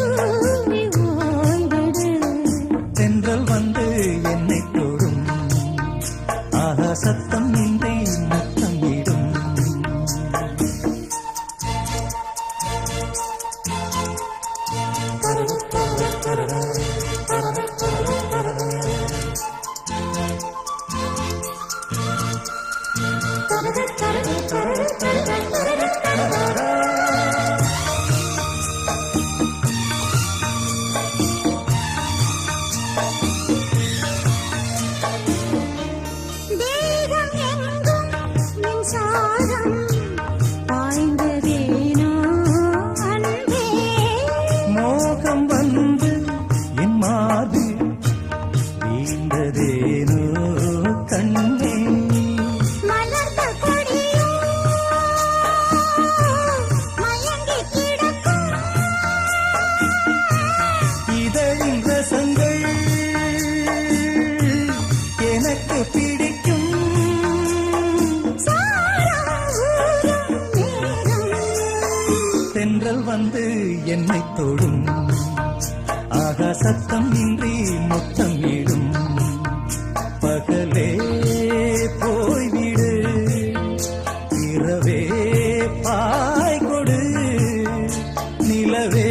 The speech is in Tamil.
to வந்து என்னை தொழும் ஆகா சத்தம் இன்றி முத்தம் இடும். பகலே போய்விடு. இரவே பாய் கொடு நிலவே